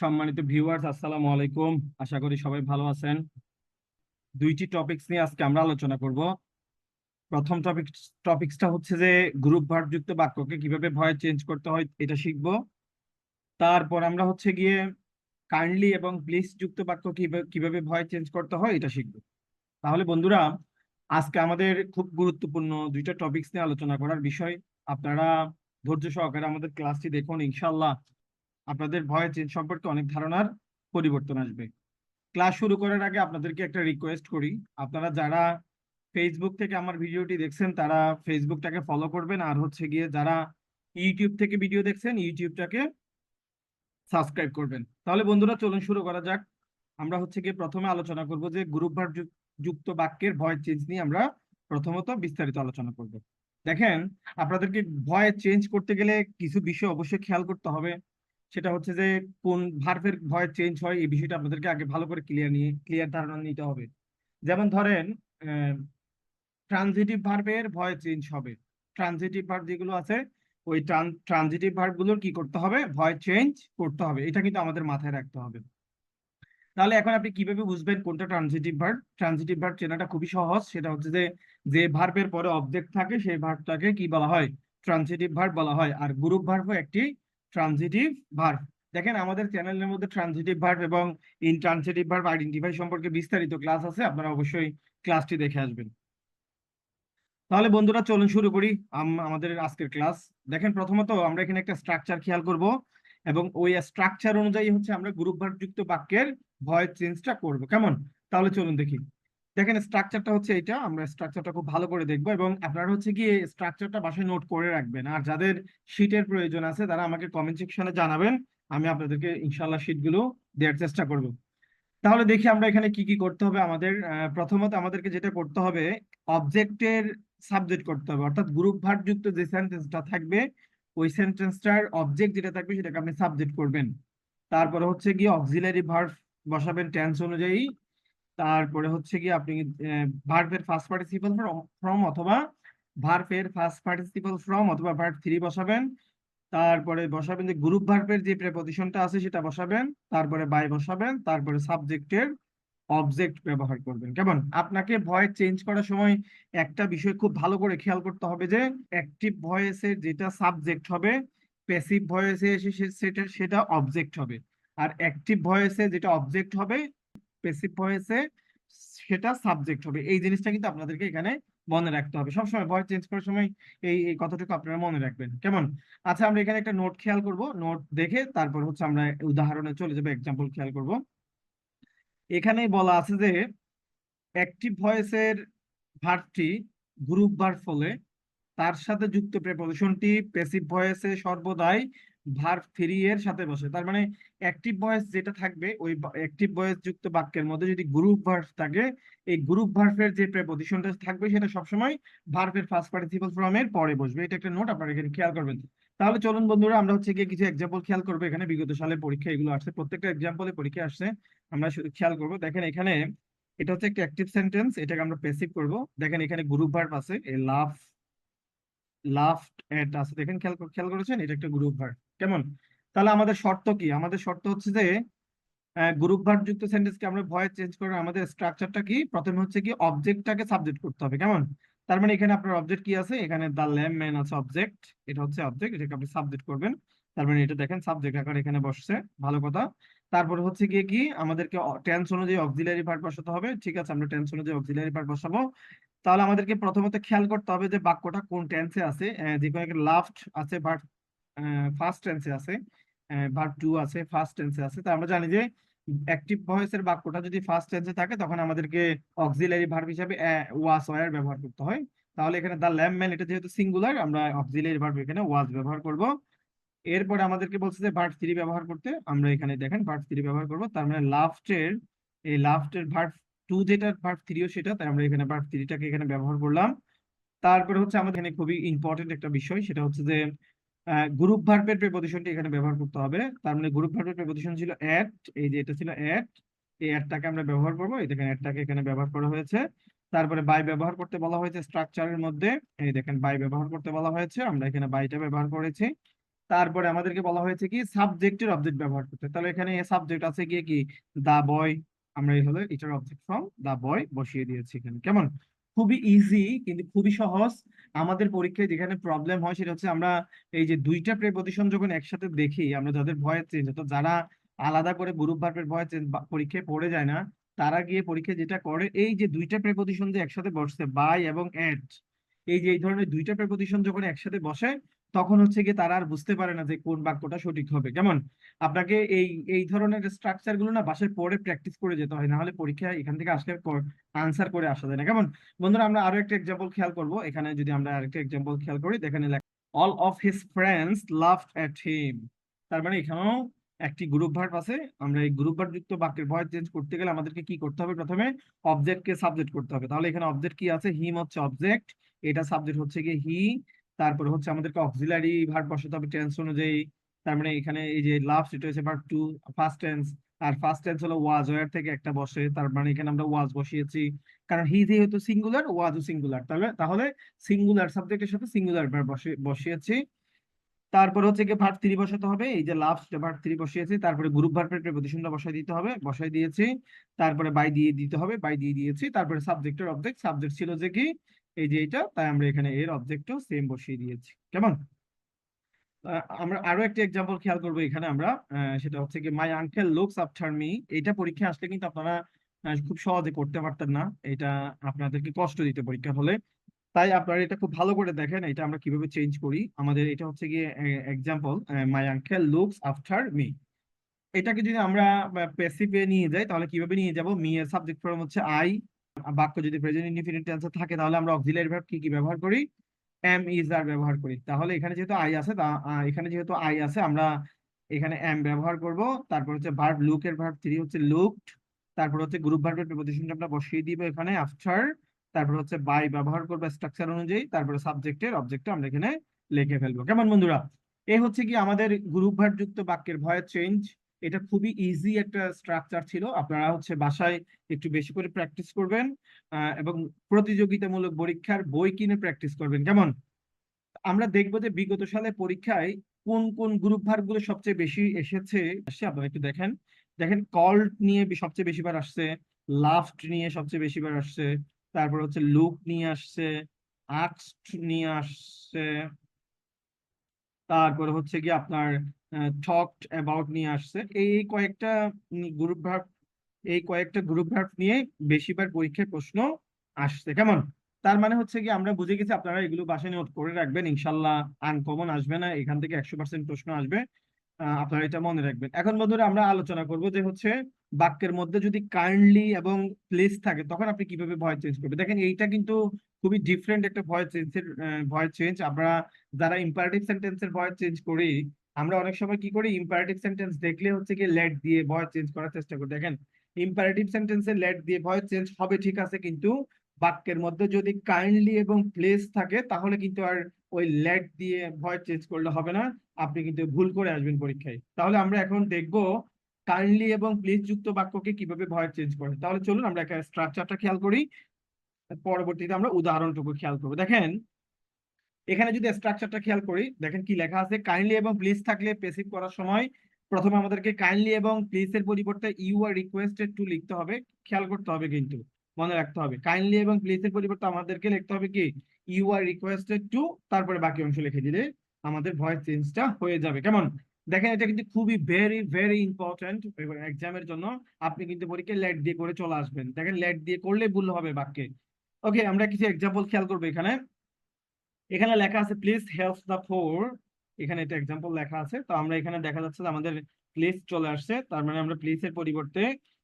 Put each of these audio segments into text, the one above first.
সম্মানিত ভিউয়ার্স আসসালামু আলাইকুম। আশা করি সবাই ভালো আছেন। দুইটি টপিকস নিয়ে আজকে আমরা আলোচনা করব। প্রথম টপিক টপিকসটা হচ্ছে যে গ্রুপ ভার্ব যুক্ত বাক্যকে কীভাবে ভয়েস চেঞ্জ করতে হয়, এটা শিখব। তারপর আমরা হচ্ছে গিয়ে কাইন্ডলি এবং প্লিজ যুক্ত বাক্য কীভাবে ভয় চেঞ্জ করতে হয়, এটা শিখব। তাহলে বন্ধুরা, আজকে আমাদের খুব গুরুত্বপূর্ণ দুইটা টপিকস নিয়ে আলোচনা করার বিষয়। আপনারা ধৈর্য সহকারে আমাদের ক্লাসটি দেখুন ইনশাল্লাহ আপনাদের ভয়েস চেঞ্জ সম্পর্কে অনেক ধারণার পরিবর্তন আসবে। ক্লাস শুরু করার আগে আপনাদেরকে একটা রিকোয়েস্ট করি। আপনারা যারা ফেসবুক থেকে আমার ভিডিওটি দেখছেন, তারা ফেসবুকটাকে ফলো করবেন। আর হচ্ছে গিয়ে যারা ইউটিউব থেকে ভিডিও দেখছেন ইউটিউবটাকে সাবস্ক্রাইব করবেন। তাহলে বন্ধুরা, চলুন শুরু করা যাক। আমরা হচ্ছে গিয়ে প্রথমে আলোচনা করব যে গ্রুপ ভার্ব যুক্ত বাক্যের ভয়েস চেঞ্জ নিয়ে আমরা প্রথমত বিস্তারিত আলোচনা করব। দেখেন, আপনাদেরকে ভয়েস চেঞ্জ করতে গেলে কিছু বিষয় অবশ্যই খেয়াল করতে হবে। সেটা হচ্ছে যে কোন ভার্বের ভয় চেঞ্জ হয় এই বিষয়টা আপনাদেরকে আগে ভালো করে ক্লিয়ার নিয়ে ক্লিয়ার ধারণা নিতে হবে। যেমন ধরেন ট্রানজিটিভ ভার্বের ভয় চেঞ্জ হবে। ট্রানজিটিভ ভার্ব যেগুলো আছে, ওই ট্রানজিটিভ ভার্বগুলোর কি করতে হবে? ভয় চেঞ্জ করতে হবে। এটা কিন্তু আমাদের মাথায় রাখতে হবে। তাহলে এখন আপনি কীভাবে বুঝবেন কোনটা ট্রানজিটিভ ভার্ব ট্রানজিটিভ ভার্ব চেনাটা খুবই সহজ। সেটা হচ্ছে যে যে ভার্বের পরে অবজেক্ট থাকে, সেই ভার্বটাকে কি বলা হয়? ট্রানজিটিভ ভার্ব বলা হয়। আর গ্রুপ ভার্বও একটি ট্রানজিটিভ ভার্ব দেখেন, আমাদের চ্যানেলের মধ্যে ট্রানজিটিভ ভার্ব এবং ইনট্রানজিটিভ ভার্ব আইডেন্টিফাই সম্পর্কে বিস্তারিত ক্লাস আছে, আপনারা অবশ্যই ক্লাসটি দেখে আসবেন। তাহলে বন্ধুরা, চলুন শুরু করি আমাদের আজকের ক্লাস দেখেন, প্রথমত আমরা এখানে একটা স্ট্রাকচার খেয়াল করব এবং ওই স্ট্রাকচার অনুযায়ী হচ্ছে আমরা গ্রুপ ভার্ব যুক্ত বাক্যের ভয়েস চেঞ্জটা করব। কেমন? তাহলে চলুন দেখি। দেখেন স্ট্রাকচারটা হচ্ছে এটা আমরা স্ট্রাকচারটা খুব ভালো করে দেখব এবং আপনারা হচ্ছে গিয়ে স্ট্রাকচারটা বাসায় নোট করে রাখবেন। আর যাদের শীটের প্রয়োজন আছে, তারা আমাকে কমেন্ট সেকশনে জানাবেন, আমি আপনাদেরকে ইনশাল্লাহ শীটগুলো দেওয়ার চেষ্টা করব। তাহলে দেখি আমরা এখানে কি কি করতে হবে আমাদের। প্রথমত আমাদেরকে যেটা করতে হবে অবজেক্টের সাবজেক্ট করতে হবে। অর্থাৎ গ্রুপ ভার্ব যুক্ত যে সেন্টেন্সটা থাকবে, ওই সেন্টেন্সটার অবজেক্ট যেটা থাকবে, সেটাকে আপনি সাবজেক্ট করবেন। তারপরে হচ্ছে গিয়ে অক্সিলারি ভার্ব বসাবেন টেন্স অনুযায়ী। তারপরে হচ্ছে কি আপনি ভার্বের ফার্স্ট পার্টিসিপাল ফ্রম অথবা ভার্বের ফার্স্ট পার্টিসিপাল ফ্রম অথবা ভার্ব থ্রি বসাবেন। তারপরে বসাবেন যে গ্রুপ ভার্বের যে প্রেপোজিশনটা আছে সেটা বসাবেন। তারপরে বাই বসাবেন। তারপরে সাবজেক্টের অবজেক্ট ব্যবহার করবেন। কেমন? আপনাকে ভয়েস চেঞ্জ করার সময় একটা বিষয় খুব ভালো করে খেয়াল করতে হবে যে অ্যাক্টিভ ভয়েসের যেটা সাবজেক্ট হবে প্যাসিভ ভয়েসে সেটা সেটা অবজেক্ট হবে। আর অ্যাক্টিভ ভয়েসে যেটা অবজেক্ট হবে সেটা সাবজেক্ট হবে। এই জিনিসটা কিন্তু আপনাদেরকে এখানে মনে রাখতে হবে। সবসময় চেঞ্জ করার সময় এই এই কথাটুকু আপনারা মনে রাখবেন। কেমন? আচ্ছা আমরা এখানে একটা নোট খেয়াল করব। নোট দেখে তারপর হচ্ছে আমরা উদাহরণে চলে যাব এক্সাম্পল খেয়াল করব। এখানেই বলা আছে যে অ্যাক্টিভ ভয়েসের ভার্বটি গ্রুপ ভার্ব ফলে তার সাথে যুক্ত প্রেপোজিশনটি প্যাসিভ ভয়েসে সর্বদাই ভার্ব এর সাথে বসে। তার মানে অ্যাক্টিভ ভয়েস যেটা থাকবে, ওই অ্যাক্টিভ ভয়েস যুক্ত বাক্যের মধ্যে যদি গ্রুপ ভার্ব থাকে, এই গ্রুপ ভার্বের যে প্রেপোজিশনটা থাকবে, সেটা সবসময় ভার্বের ফার্স্ট পার্টিসিপাল ফর্মের পরে বসবে। এটা একটা নোট আপনারা এখানে খেয়াল করবেন। তাহলে চলুন বন্ধুরা, আমরা হচ্ছে গিয়ে কিছু এক্সাম্পল খেয়াল করব এখানে। বিগত সালে পরীক্ষা, এগুলো আসছে। প্রত্যেকটা এক্সাম্পলে পরীক্ষা আসছে। আমরা শুধু খেয়াল করব। দেখেন এখানে, এটা হচ্ছে একটা অ্যাক্টিভ সেন্টেন্স এটাকে আমরা প্যাসিভ করব। দেখেন এখানে গ্রুপ ভার্ব আছে লাভ লাফট এট আছে দেখেন, খেয়াল খেয়াল করেছেন? এটা একটা গ্রুপ ভার্ব কেমন? তাহলে আমাদের শর্ত কি? আমাদের শর্ত হচ্ছে যে গ্রুপ ভার্ব যুক্ত সেন্টেন্সকে আমরা ভয়েস চেঞ্জ করে আমাদের স্ট্রাকচারটা কি? প্রথমে হচ্ছে কি অবজেক্টটাকে সাবজেক্ট করতে হবে। কেমন? তার মানে এখানে আপনার অবজেক্ট কি আছে? এখানে দ্য ল্যাম্প ম্যান আছে অবজেক্ট এটা হচ্ছে অবজেক্ট এটাকে আপনি সাবজেক্ট করবেন। তার মানে এটা দেখেন সাবজেক্ট আকারে এখানে বসছে। ভালো কথা। তারপরে হচ্ছে গিয়ে কি, আমাদেরকে টেন্স অনুযায়ী অক্সিলারি ভার্ব বসাতে হবে। ঠিক আছে, আমরা টেন্স অনুযায়ী অক্সিলারি ভার্ব বসাবো। তাহলে আমাদেরকে প্রথমত খেয়াল করতে হবে যে বাক্যটা কোন টেন্সে আছে। যে কোনো লাস্ট আছে ভার্ব ফার্স্ট টেন্সে আছে ভার্ব টু আছে ফার্স্ট টেন্সে আছে। তা আমরা জানি যে অ্যাক্টিভ ভয়েসের বাক্যটা যদি ফার্স্ট টেন্সে থাকে, তখন আমাদেরকে অক্সিলারি ভার্ব হিসাবে ওয়াস ওয়ার ব্যবহার করতে হয়। তাহলে এখানে দ্য ল্যাম্প ম্যান এটা যেহেতু সিঙ্গুলার আমরা অক্সিলারি ভার্ব এখানে ওয়াজ ব্যবহার করব। এরপরে আমাদেরকে বলছে যে ভার্ব থ্রি ব্যবহার করতে, আমরা এখানে দেখেন ভার্ব থ্রি ব্যবহার করব, তার মানে লাস্টের এই লাস্টের ভার্ব টু যেটা ভার্ব থ্রিও সেটা, তাই আমরা এখানে ভার্ব থ্রিটাকে এখানে ব্যবহার করলাম। তারপরে হচ্ছে আমাদের এখানে খুবই ইম্পর্টেন্ট একটা বিষয়, সেটা হচ্ছে যে গ্রুপ ভার্বের প্রেপোজিশনটি এখানে ব্যবহার করতে হবে। তার মানে গ্রুপ ভার্বের প্রেপোজিশন ছিল অ্যাট এই যে এটা ছিল অ্যাট এই অ্যাডটাকে আমরা ব্যবহার করব, এই দেখেন অ্যাডটাকে এখানে ব্যবহার করা হয়েছে। তারপরে বাই ব্যবহার করতে বলা হয়েছে স্ট্রাকচারের মধ্যে, এই দেখেন বাই ব্যবহার করতে বলা হয়েছে, আমরা এখানে বাইটা ব্যবহার করেছি। তারপরে আমাদেরকে বলা হয়েছে কি সাবজেক্টের অবজেক্ট ব্যবহার করতে। তাহলে এখানে সাবজেক্ট আছে গিয়ে কি দা বয় আমরা এই হলো এটার অবজেক্ট ফ্রম দা বয় বসিয়ে দিয়েছি এখানে। কেমন? খুবই ইজি কিন্তু খুবই সহজ। আমাদের পরীক্ষায় যেখানে প্রবলেম হয় সেটা হচ্ছে আমরা এই যে দুইটা প্রেপোজিশন যখন একসাথে দেখি, আমরা যাদের ভয়েস চেঞ্জ তো যারা আলাদা করে গ্রুপ ভার্বের ভয়েস চেঞ্জ পরীক্ষায় পড়ে যায় না, তারা গিয়ে পরীক্ষায় যেটা করে, এই যে দুইটা প্রেপোজিশন যে একসাথে বসছে বাই এবং এট এই যে এই ধরনের দুইটা প্রেপোজিশন যখন একসাথে বসে তখন হচ্ছে গিয়ে তারা আর বুঝতে পারে না যে কোন বাক্যটা সঠিক হবে। কেমন আপনাকে এই এই ধরনের স্ট্রাকচারগুলো না বাসায় পড়ে প্র্যাকটিস করে যেতে হয় না হলে পরীক্ষা এখান থেকে আসলে আনসার করে আসা যায় না। কেমন? বন্ধুরা, আমরা আরও একটা এক্সাম্পল খেয়াল করব। এখানে যদি আমরা আরেকটা এক্সাম্পল খেয়াল করি, দেখেন all of his friends love at him তার মানে এখানেও একটি গ্রুপ ভার্ব আছে। আমরা এই গ্রুপ ভার্ব যুক্ত বাক্যের ভয়েস চেঞ্জ করতে গেলে আমাদেরকে কি করতে হবে? প্রথমে অবজেক্ট কে সাবজেক্ট করতে হবে। তাহলে এখানে অবজেক্ট কি আছে? হিম হচ্ছে অবজেক্ট এটা সাবজেক্ট হচ্ছে গিয়ে হি তারপরে হচ্ছে আমাদেরকে অক্সিলারি ভার্ব বসাতে হবে টেন্স অনুযায়ী। তার মানে এখানে এই যে লাভ সেটা হচ্ছে ভার্ব টু ফার্স্ট টেন্স আর ফার্স্ট টেন্স হলো ওয়াজ ওয়ার থেকে একটা বসে। তার মানে এখানে আমরা ওয়াজ বসিয়েছি। কারণ হি যেহেতু সিঙ্গুলার ওয়াজও সিঙ্গুলার তাহলে তাহলে সিঙ্গুলার সাবজেক্টের সাথে সিঙ্গুলার ভার্ব বসে, বসিয়েছি। তারপর হচ্ছে কি ভার্ব থ্রি বসাতে হবে। এই যে লাভ ভার্ব থ্রি বসিয়েছি, তারপরে গ্রুপ ভার্বের প্রেপোজিশনটা বসাই দিতে হবে বসাই দিয়েছি। তারপরে বাই দিয়ে দিতে হবে বাই দিয়ে দিয়েছি। তারপরে সাবজেক্টের অবজেক্ট সাবজেক্ট ছিল যে কি? এই যে এটা, তাই আমরা এখানে এর অবজেক্টও সেম বসিয়ে দিয়েছি। কেমন? আমরা আরও একটা এক্সাম্পল খেয়াল করব এখানে আমরা। সেটা হচ্ছে কি my uncle looks after me এটা পরীক্ষা আসলে কিন্তু আপনারা খুব সহজে করতে পারতেন না। এটা আপনাদেরকে কষ্ট দিতে পরীক্ষা হলে। তাই আপনারা এটা খুব ভালো করে দেখেন, এটা আমরা কীভাবে চেঞ্জ করি। আমাদের এটা হচ্ছে গিয়ে example my uncle looks after me এটাকে যদি আমরা প্যাসিভে নিয়ে যাই, তাহলে কীভাবে নিয়ে যাব? মি এর সাবজেক্ট ফর্ম হচ্ছে আই বাক্য যদি প্রেজেন্ট ইনডিফিনিট টেন্সে থাকে, তাহলে আমরা অক্সিলারি ভার্ব কি কি ব্যবহার করি? এম ইজ আর ব্যবহার করি। তাহলে এখানে যেহেতু আই আছে এখানে যেহেতু আই আছে, আমরা এখানে এম ব্যবহার করব। তারপর হচ্ছে ভার্ব লুক এর ভার্ব থ্রি হচ্ছে লুকড তারপর হচ্ছে গ্রুপ ভার্বের প্রিপোজিশনটা আমরা বসিয়ে দিব এখানে আফটার তারপর হচ্ছে বাই ব্যবহার করব স্ট্রাকচার অনুযায়ী। তারপরে সাবজেক্টের অবজেক্টটা আমরা এখানে লিখে ফেলব। কেমন বন্ধুরা? এই হচ্ছে কি আমাদের গ্রুপ ভার্ব যুক্ত বাক্যের ভয়েস চেঞ্জ এটা খুবই ইজি একটা স্ট্রাকচার ছিল। আপনারা হচ্ছে বাসায় একটু বেশি করে প্র্যাকটিস করবেন এবং প্রতিযোগিতামূলক পরীক্ষার বই কিনে প্র্যাকটিস করবেন। কেমন? আমরা দেখব যে বিগত সালে পরীক্ষায় কোন কোন গ্রুপ ভার্বগুলো সবচেয়ে বেশি এসেছে। আপনারা একটু দেখেন। দেখেন কল্ট নিয়ে সবচেয়ে বেশিবার আসছে লাফট নিয়ে সবচেয়ে বেশিবার আসছে, তারপর হচ্ছে লুক নিয়ে আসছে আক্সড নিয়ে আসছে, তারপরে হচ্ছে কি আপনার টকড অ্যাবাউট নিয়ে আসছে। এই কয়েকটা গ্রুপ ভার্ব এই কয়েকটা গ্রুপ ভার্ব নিয়ে বেশিবার পরীক্ষায় প্রশ্ন আসছে, কেমন? তার মানে হচ্ছে কি, আমরা বুঝে গেছি আপনারা এগুলো বাসায় নোট করে রাখবেন, ইনশাল্লাহ আনকমন আসবে না, এখান থেকে একশো পার্সেন্ট প্রশ্ন আসবে আপনারা এটা মনে রাখবেন। এখন বন্ধুরা আমরা আলোচনা করব যে হচ্ছে বাক্যের মধ্যে যদি কাইন্ডলি এবং প্লেস থাকে, তখন আপনি কীভাবে ভয়েস চেঞ্জ করবেন? দেখেন, এইটা কিন্তু খুবই ডিফারেন্ট একটা ভয়েস চেঞ্জের ভয়েস চেঞ্জ আমরা যারা ইম্পারেটিভ সেন্টেন্সের ভয়েস চেঞ্জ করি আমরা অনেক সময় কি করি? ইম্পারেটিভ সেন্টেন্স দেখলে হচ্ছে কি লেট দিয়ে ভয়েস চেঞ্জ করার চেষ্টা করি। দেখেন ইম্পারেটিভ সেন্টেন্সে লেট দিয়ে ভয়েস চেঞ্জ হবে ঠিক আছে, কিন্তু বাক্যের মধ্যে যদি কাইন্ডলি এবং প্লেস থাকে, তাহলে কিন্তু আর ওই লেট দিয়ে ভয়েস চেঞ্জ করলে হবে না। আপনি কিন্তু ভুল করে আসবেন পরীক্ষায়। তাহলে আমরা এখন দেখব কাইন্ডলি এবং প্লিজ যুক্ত বাক্যকে কীভাবে ভয়েস চেঞ্জ করে। তাহলে চলুন আমরা একটা স্ট্রাকচারটা খেয়াল করি। পরবর্তীতে আমরা উদাহরণটুকু খেয়াল করব। দেখেন এখানে যদি স্ট্রাকচারটা খেয়াল করি, দেখেন কি লেখা আছে কাইন্ডলি এবং প্লিজ থাকলে পেসিভ করার সময় প্রথমে আমাদেরকে কাইন্ডলি এবং প্লিজ এর পরিবর্তে ইউ আর রিকোয়েস্টেড টু লিখতে হবে, খেয়াল করতে হবে কিন্তু, মনে রাখতে হবে। কাইন্ডলি এবং প্লিজ এর পরিবর্তে আমাদেরকে লিখতে হবে কি? ইউ আর রিকোয়েস্টেড টু তারপরে বাকি অংশ লিখে দিলে আমাদের ভয়েস চেঞ্জটা হয়ে যাবে। কেমন? দেখেন এটা কিন্তু খুবই ভেরি ভেরি ইম্পর্টেন্ট এক্সামের জন্য আপনি কিন্তু পরীক্ষায় লেট দিয়ে করে চলে আসবেন। দেখেন লেট দিয়ে করলে ভুল হবে বাক্যে। ওকে আমরা কিছু এক্সাম্পল খেয়াল করব এখানে। এখানে লেখা আছে প্লিজ হেল্প দ্য ফোর এখানে একটা এক্সাম্পল লেখা আছে। তো আমরা এখানে দেখা যাচ্ছে যে আমাদের প্লিজ চলে আসছে। তার মানে আমরা প্লিজ এর পরিবর্তে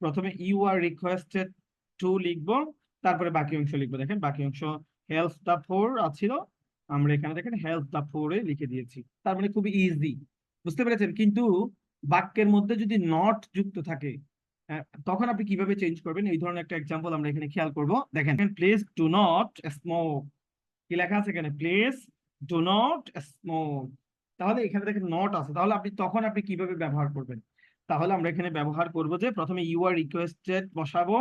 প্রথমে ইউ আর রিকোয়েস্টেড টু লিখব। তারপরে বাকি অংশ লিখব। দেখেন, বাকি অংশ হেল্প দ্য ফোর আছিল। আমরা এখানে দেখেন হেল্প দ্য ফোর এ লিখে দিয়েছি। তার মানে খুবই ইজি বুঝতে পেরেছেন? কিন্তু বাক্যের মধ্যে যদি নট যুক্ত থাকে তখন আপনি কীভাবে চেঞ্জ করবেন? এই ধরনের একটা এক্সাম্পল আমরা এখানে খেয়াল করব। দেখেন প্লেস ডু নট স্মোক কি লেখা আছে এখানে? প্লেস ডু নট স্মোক তাহলে এখানে দেখেন নট আছে। তাহলে আপনি, তখন আপনি কীভাবে ব্যবহার করবেন? তাহলে আমরা এখানে ব্যবহার করব যে, প্রথমে ইউ আর রিকোয়েস্টেড বসাবো,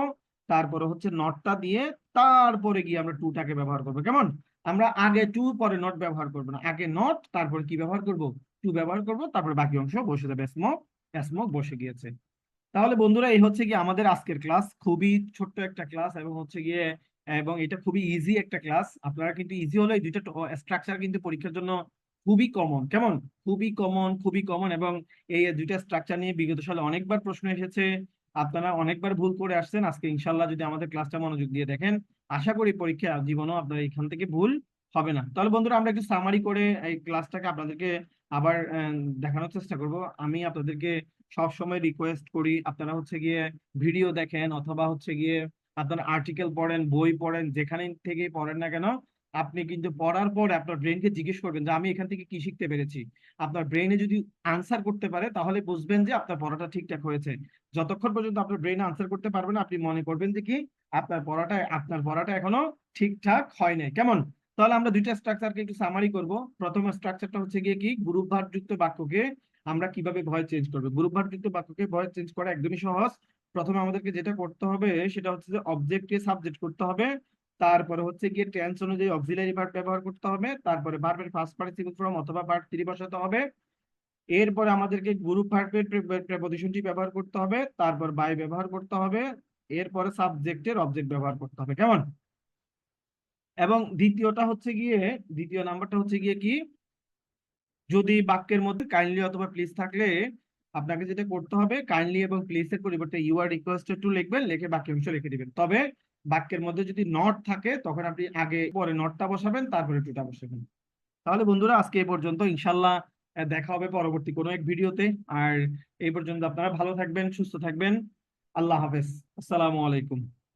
তারপরে হচ্ছে নটটা দিয়ে তারপরে গিয়ে আমরা টুটাকে ব্যবহার করব। কেমন? আমরা আগে টু পরে নট ব্যবহার করব না। আগে নট তারপর কি ব্যবহার করব? টু ব্যবহার করব, তারপর বাকি অংশ বসে যাবে। স্মোক স্মোক বসে গিয়েছে। তাহলে বন্ধুরা, এই হচ্ছে কি আমাদের আজকের ক্লাস খুবই ছোট্ট একটা ক্লাস এবং হচ্ছে গিয়ে এবং এটা খুবই ইজি একটা ক্লাস আপনারা কিন্তু ইজি হলে এই দুইটা স্ট্রাকচার কিন্তু পরীক্ষার জন্য খুবই কমন কেমন? খুবই কমন খুবই কমন এবং এই দুইটা স্ট্রাকচার নিয়ে বিগত সালে অনেকবার প্রশ্ন এসেছে। আপনারা অনেকবার ভুল করে আসছেন। আজকে ইনশাল্লাহ যদি আমাদের ক্লাসটা মনোযোগ দিয়ে দেখেন, আশা করি পরীক্ষা জীবনও আপনার এখান থেকে ভুল হবে না। তাহলে বন্ধুরা, আমরা একটু সামারি করে এই ক্লাসটাকে আপনাদেরকে আবার দেখানোর চেষ্টা করব। আমি আপনাদেরকে সব সময় রিকোয়েস্ট করি, আপনারা হচ্ছে গিয়ে ভিডিও দেখেন অথবা হচ্ছে গিয়ে আপনারা আর্টিকেল পড়েন, বই পড়েন যেখানে থেকে পড়েন না কেন, আপনি কিন্তু পড়ার পর আপনার ব্রেনকে জিজ্ঞেস করবেন যে, আমি এখান থেকে কি শিখতে পেরেছি? আপনার ব্রেনে যদি আনসার করতে পারে, তাহলে বুঝবেন যে, আপনার পড়াটা ঠিকঠাক হয়েছে। যতক্ষণ পর্যন্ত আপনার ব্রেন আনসার করতে পারবে না, আপনি মনে করবেন যে, কি আপনার পড়াটা আপনার পড়াটা এখনও ঠিকঠাক হয় নাই। কেমন? তাহলে আমরা দুইটা স্ট্রাকচারকে একটু সামারি করব। প্রথম স্ট্রাকচারটা হচ্ছে গিয়ে কি? গ্রুপ ভারযুক্ত বাক্যকে আমরা কীভাবে ভয় চেঞ্জ করব? গ্রুপ ভারযুক্ত বাক্যকে ভয় চেঞ্জ করা একদমই সহজ। প্রথমে আমাদেরকে যেটা করতে হবে সেটা হচ্ছে যে অবজেক্টকে সাবজেক্ট করতে হবে। তারপরে হচ্ছে গিয়ে টেন্স অনুযায়ী অক্সিলারি ভার্ব ব্যবহার করতে হবে। তারপরে ভার্বের ফার্স্ট পার্টিসিপল ফর্ম অথবা ভার্ব থ্রি বসাতে হবে। এরপরে আমাদেরকে গ্রুপ ভার্বের প্রেপোজিশনটি ব্যবহার করতে হবে। তারপর বাই ব্যবহার করতে হবে। এরপরে সাবজেক্টের অবজেক্ট ব্যবহার করতে হবে। কেমন? এবং দ্বিতীয়টা হচ্ছে গিয়ে, দ্বিতীয় নাম্বারটা হচ্ছে গিয়ে কি? যদি বাক্যের মধ্যে কাইন্ডলি অথবা প্লিজ থাকলে আপনাকে যেটা করতে হবে কাইন্ডলি এবং প্লিজ এর পরিবর্তে ইউ আর রিকোয়েস্টেড টু লিখবেন, লিখে বাকি অংশ লিখে দিবেন। তবে বাক্যের মধ্যে যদি নট থাকে, তখন আপনি আগে পরে নটটা বসাবেন, তারপরে টুটা বসাবেন। তাহলে বন্ধুরা, আজকে এই পর্যন্ত। ইনশাল্লাহ দেখা হবে পরবর্তী কোনো এক ভিডিওতে। আর এই পর্যন্ত আপনারা ভালো থাকবেন, সুস্থ থাকবেন। আল্লাহ হাফেজ। আসসালামু আলাইকুম।